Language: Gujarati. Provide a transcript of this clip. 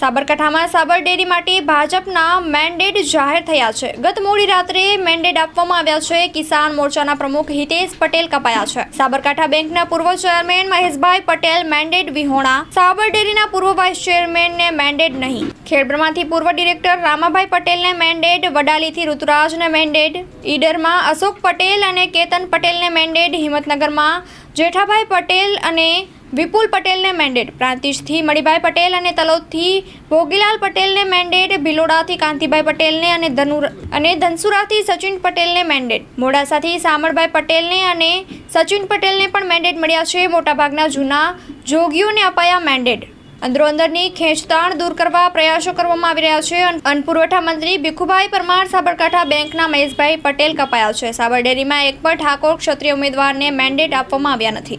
સાબરકાંઠામાં સાબર ડેરી માટે ભાજપના મેન્ડેટ જાહેર થયા છે. ગત મોડી રાત્રે મેન્ડેટ આપવામાં આવ્યા છે. કિસાન મોરચાના પ્રમુખ હિતેશ પટેલ કપાયા છે. સાબરકાંઠા બેંકના પૂર્વ ચેરમેન મહેશભાઈ પટેલ મેન્ડેટ વિહોણા. સાબર ડેરીના પૂર્વ વાઇસ ચેરમેનને મેન્ડેટ નહીં. ખેડબ્રમાંથી પૂર્વ ડિરેક્ટર રામાભાઈ પટેલને મેન્ડેટ, વડાલીથી ઋતુરાજને મેન્ડેટ, ઈડરમાં અશોક પટેલ અને કેતન પટેલને મેન્ડેટ, હિંમતનગરમાં જેઠાભાઈ પટેલ અને વિપુલ પટેલને મેન્ડેટ પ્રાંતિજથી મણિભાઈ પટેલ અને તલોદથી ભોગીલાલ પટેલને મેન્ડેટ ભિલોડાથી કાંતિભાઈ પટેલને અને ધનુર અને ધનસુરાથી સચિન પટેલને મેન્ડેટ મોડાસાથી સામળભાઈ પટેલને અને સચિન પટેલને પણ મેન્ડેટ મળ્યા છે. મોટાભાગના જૂના જોગીઓને અપાયા મેન્ડેટ અંદરોઅંદરની ખેંચતાણ દૂર કરવા પ્રયાસો કરવામાં આવી રહ્યા છે. અન- અન્ન પુરવઠા મંત્રી ભીખુભાઈ પરમાર સાબરકાંઠા બેંકના મહેશભાઈ પટેલ કપાયા છે. સાબરડેરીમાં એક પણ ઠાકોર ક્ષત્રિય ઉમેદવારને મેન્ડેટ આપવામાં આવ્યા નથી.